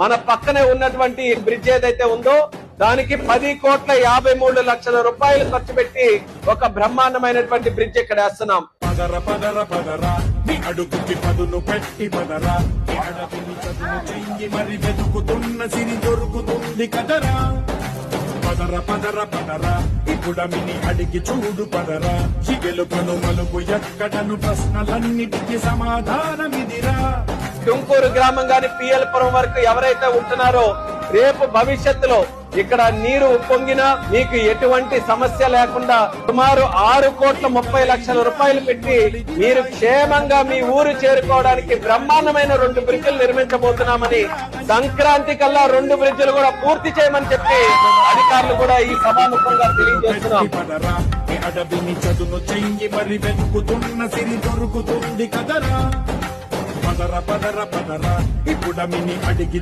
మన పక్కనే ఉన్నటువంటి బ్రిడ్జ్ ఏదైతే ఉందో దానికి పది కోట్ల యాభై మూడు లక్షల రూపాయలు ఖర్చు పెట్టి ఒక బ్రహ్మాండమైనటువంటి బ్రిడ్జ్ ఇక్కడ వేస్తున్నాం. పదర పదర పదరా. అడుగుకి పదును పెట్టి పదరా. అడవిని చదును చెయ్యి మరి వెతుకుతున్న సిరి దొరుకుతుంది కదరా. పదర పదర పదరా. ఇప్పుడమిని అడిగి చూడు పదర. చిగెలుకను మలుపు ఎక్కడను ప్రశ్నలన్నిటికీ సమాధానమిదిరా తుంకూరు గ్రామం గాని పిఎల్పురం వరకు ఎవరైతే ఉంటున్నారో రేపు భవిష్యత్తులో ఇక్కడ నీరు ఉప్పొంగినా మీకు ఎటువంటి సమస్య లేకుండా సుమారు ఆరు కోట్ల ముప్పై లక్షల రూపాయలు పెట్టి మీరు క్షేమంగా మీ ఊరు చేరుకోవడానికి బ్రహ్మాండమైన రెండు బ్రిడ్జిలు నిర్మించబోతున్నామని సంక్రాంతి కల్లా రెండు బ్రిడ్జిలు కూడా పూర్తి చేయమని చెప్పి అధికారులు కూడా ఈ సభాముఖంగా తెలియజేస్తున్నాం. అడవిని చదును చెయ్యి మరి వెతుకుతున్న సిరి దొరుకుతుంది కదరా. పదర పదర పదర. ఇప్పుడమిని అడిగి